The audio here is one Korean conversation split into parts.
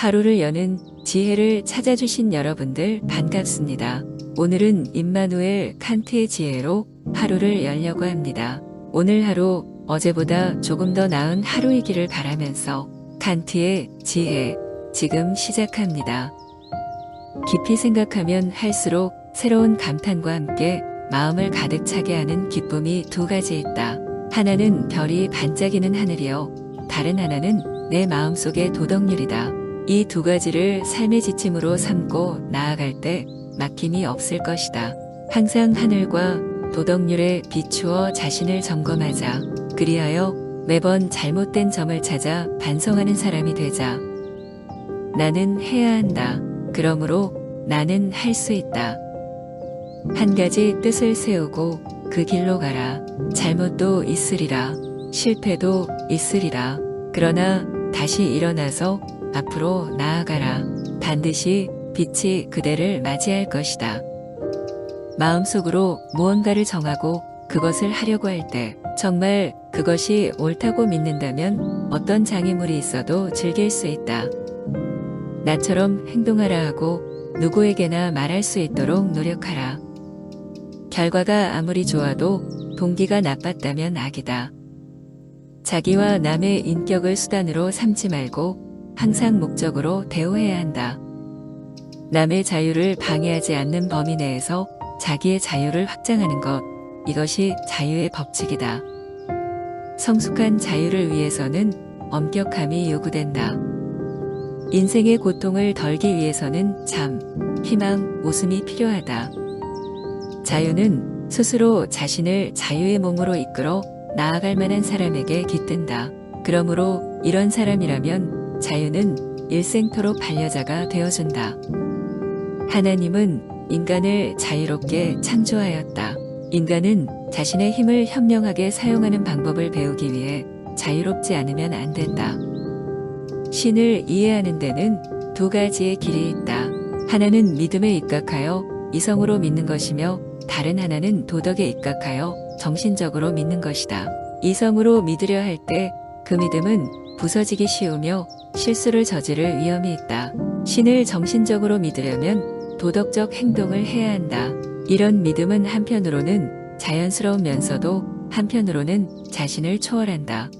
하루를 여는 지혜를 찾아주신 여러분들 반갑습니다. 오늘은 임마누엘 칸트의 지혜로 하루를 열려고 합니다. 오늘 하루 어제보다 조금 더 나은 하루이기를 바라면서 칸트의 지혜 지금 시작합니다. 깊이 생각하면 할수록 새로운 감탄과 함께 마음을 가득 차게 하는 기쁨이 두 가지 있다. 하나는 별이 반짝이는 하늘이요. 다른 하나는 내 마음속의 도덕률이다. 이 두 가지를 삶의 지침으로 삼고 나아갈 때 막힘이 없을 것이다. 항상 하늘과 도덕률에 비추어 자신을 점검하자. 그리하여 매번 잘못된 점을 찾아 반성하는 사람이 되자. 나는 해야 한다. 그러므로 나는 할 수 있다. 한 가지 뜻을 세우고 그 길로 가라. 잘못도 있으리라. 실패도 있으리라. 그러나 다시 일어나서 앞으로 나아가라. 반드시 빛이 그대를 맞이할 것이다. 마음속으로 무언가를 정하고 그것을 하려고 할 때 정말 그것이 옳다고 믿는다면 어떤 장애물이 있어도 즐길 수 있다. 나처럼 행동하라 하고 누구에게나 말할 수 있도록 노력하라. 결과가 아무리 좋아도 동기가 나빴다면 악이다. 자기와 남의 인격을 수단으로 삼지 말고 항상 목적으로 대우해야 한다. 남의 자유를 방해하지 않는 범위 내에서 자기의 자유를 확장하는 것, 이것이 자유의 법칙이다. 성숙한 자유를 위해서는 엄격함이 요구된다. 인생의 고통을 덜기 위해서는 참, 희망, 웃음이 필요하다. 자유는 스스로 자신을 자유의 몸으로 이끌어 나아갈 만한 사람에게 깃든다. 그러므로 이런 사람이라면 자유는 일생토록 반려자가 되어준다. 하나님은 인간을 자유롭게 창조하였다. 인간은 자신의 힘을 현명하게 사용하는 방법을 배우기 위해 자유롭지 않으면 안 된다. 신을 이해하는 데는 두 가지의 길이 있다. 하나는 믿음에 입각하여 이성으로 믿는 것이며 다른 하나는 도덕에 입각하여 정신적으로 믿는 것이다. 이성으로 믿으려 할 때 그 믿음은 부서지기 쉬우며 실수를 저지를 위험이 있다. 신을 정신적으로 믿으려면 도덕적 행동을 해야 한다. 이런 믿음은 한편으로는 자연스러우면서도 한편으로는 자신을 초월한다.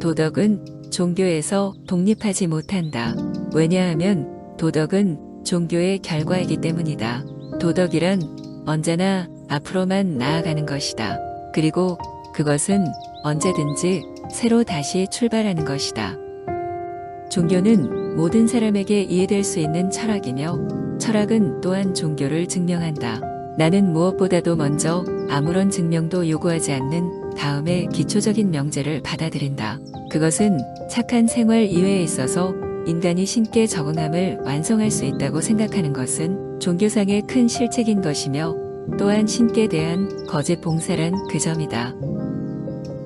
도덕은 종교에서 독립하지 못한다. 왜냐하면 도덕은 종교의 결과이기 때문이다. 도덕이란 언제나 앞으로만 나아가는 것이다. 그리고 그것은 언제든지 새로 다시 출발하는 것이다. 종교는 모든 사람에게 이해될 수 있는 철학이며 철학은 또한 종교를 증명한다. 나는 무엇보다도 먼저 아무런 증명도 요구하지 않는 다음에 기초적인 명제를 받아들인다. 그것은 착한 생활 이외에 있어서 인간이 신께 적응함을 완성할 수 있다고 생각하는 것은 종교상의 큰 실책인 것이며 또한 신께 대한 거짓 봉사란 그 점이다.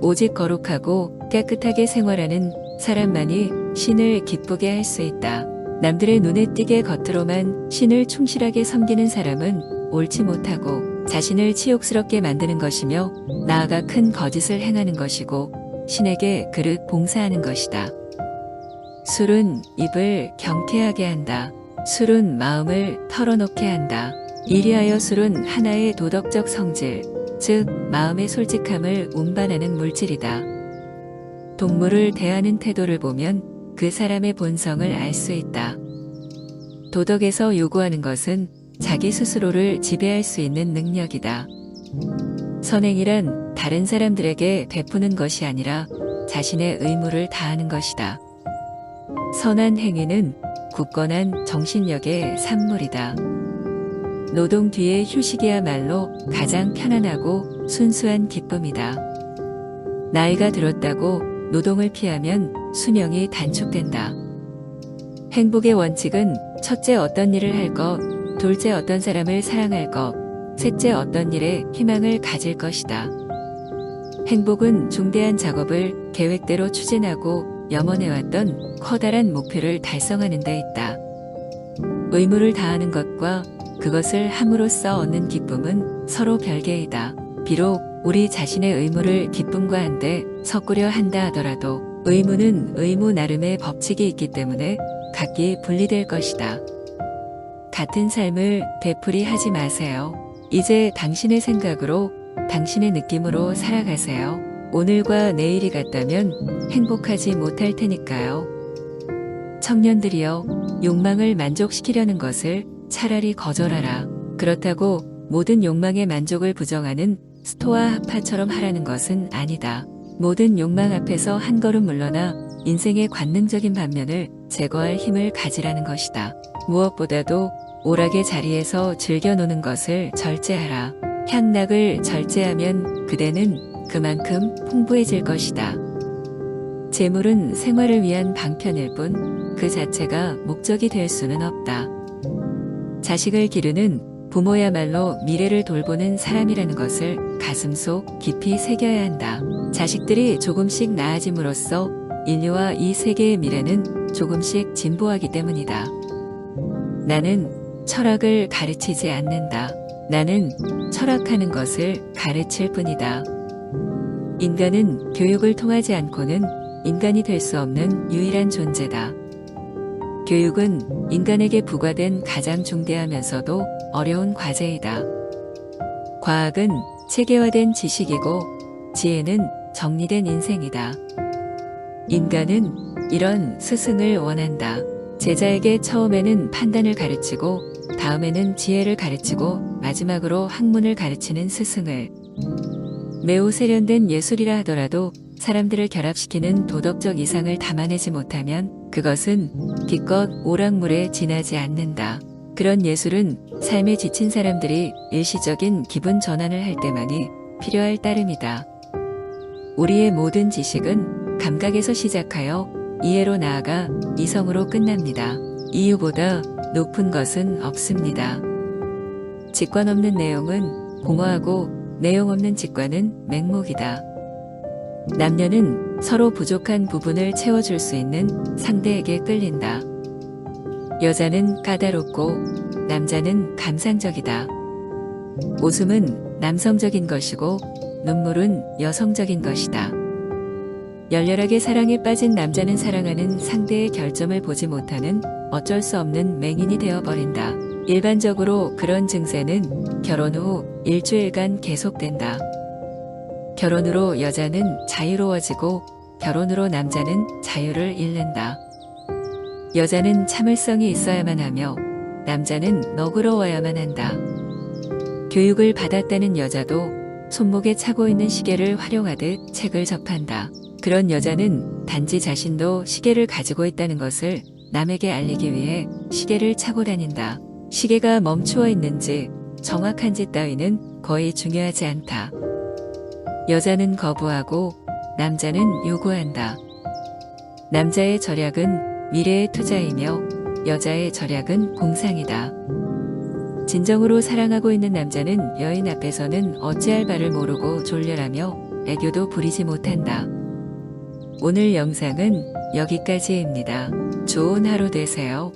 오직 거룩하고 깨끗하게 생활하는 사람만이 신을 기쁘게 할 수 있다. 남들의 눈에 띄게 겉으로만 신을 충실하게 섬기는 사람은 옳지 못하고 자신을 치욕스럽게 만드는 것이며 나아가 큰 거짓을 행하는 것이고 신에게 그릇 봉사하는 것이다. 술은 입을 경쾌하게 한다. 술은 마음을 털어놓게 한다. 이리하여 술은 하나의 도덕적 성질, 즉 마음의 솔직함을 운반하는 물질이다. 동물을 대하는 태도를 보면 그 사람의 본성을 알 수 있다. 도덕에서 요구하는 것은 자기 스스로를 지배할 수 있는 능력이다. 선행이란 다른 사람들에게 베푸는 것이 아니라 자신의 의무를 다하는 것이다. 선한 행위는 굳건한 정신력의 산물이다. 노동 뒤의 휴식이야말로 가장 편안하고 순수한 기쁨이다. 나이가 들었다고 노동을 피하면 수명이 단축된다. 행복의 원칙은 첫째 어떤 일을 할 것, 둘째 어떤 사람을 사랑할 것, 셋째 어떤 일에 희망을 가질 것이다. 행복은 중대한 작업을 계획대로 추진하고 염원해왔던 커다란 목표를 달성하는 데 있다. 의무를 다하는 것과 그것을 함으로써 얻는 기쁨은 서로 별개이다. 비록 우리 자신의 의무를 기쁨과 한데 섞으려 한다 하더라도 의무는 의무 나름의 법칙이 있기 때문에 각기 분리될 것이다. 같은 삶을 되풀이 하지 마세요. 이제 당신의 생각으로, 당신의 느낌으로 살아가세요. 오늘과 내일이 같다면 행복하지 못할 테니까요. 청년들이여, 욕망을 만족시키려는 것을 차라리 거절하라. 그렇다고 모든 욕망의 만족을 부정하는 스토아 하파처럼 하라는 것은 아니다. 모든 욕망 앞에서 한 걸음 물러나 인생의 관능적인 반면을 제거할 힘을 가지라는 것이다. 무엇보다도 오락의 자리에서 즐겨 노는 것을 절제하라. 향락을 절제하면 그대는 그만큼 풍부해질 것이다. 재물은 생활을 위한 방편일 뿐 그 자체가 목적이 될 수는 없다. 자식을 기르는 부모야말로 미래를 돌보는 사람이라는 것을 가슴속 깊이 새겨야 한다. 자식들이 조금씩 나아짐으로써 인류와 이 세계의 미래는 조금씩 진보하기 때문이다. 나는 철학을 가르치지 않는다. 나는 철학하는 것을 가르칠 뿐이다. 인간은 교육을 통하지 않고는 인간이 될 수 없는 유일한 존재다. 교육은 인간에게 부과된 가장 중대하면서도 어려운 과제이다. 과학은 체계화된 지식이고 지혜는 정리된 인생이다. 인간은 이런 스승을 원한다. 제자에게 처음에는 판단을 가르치고 다음에는 지혜를 가르치고 마지막으로 학문을 가르치는 스승을 매우 세련된 예술이라 하더라도 사람들을 결합시키는 도덕적 이상을 담아내지 못하면 그것은 기껏 오락물에 지나지 않는다. 그런 예술은 삶에 지친 사람들이 일시적인 기분 전환을 할 때만이 필요할 따름이다. 우리의 모든 지식은 감각에서 시작하여 이해로 나아가 이성으로 끝납니다. 이유보다 높은 것은 없습니다. 직관 없는 내용은 공허하고 내용 없는 직관은 맹목이다. 남녀는 서로 부족한 부분을 채워줄 수 있는 상대에게 끌린다. 여자는 까다롭고 남자는 감상적이다. 웃음은 남성적인 것이고 눈물은 여성적인 것이다. 열렬하게 사랑에 빠진 남자는 사랑하는 상대의 결점을 보지 못하는 어쩔 수 없는 맹인이 되어버린다. 일반적으로 그런 증세는 결혼 후 일주일간 계속된다. 결혼으로 여자는 자유로워지고 결혼으로 남자는 자유를 잃는다. 여자는 참을성이 있어야만 하며 남자는 너그러워야만 한다. 교육을 받았다는 여자도 손목에 차고 있는 시계를 활용하듯 책을 접한다. 그런 여자는 단지 자신도 시계를 가지고 있다는 것을 남에게 알리기 위해 시계를 차고 다닌다. 시계가 멈추어 있는지 정확한지 따위는 거의 중요하지 않다. 여자는 거부하고 남자는 요구한다. 남자의 절약은 미래의 투자이며 여자의 절약은 공상이다. 진정으로 사랑하고 있는 남자는 여인 앞에서는 어찌할 바를 모르고 졸렬하며 애교도 부리지 못한다. 오늘 영상은 여기까지입니다. 좋은 하루 되세요.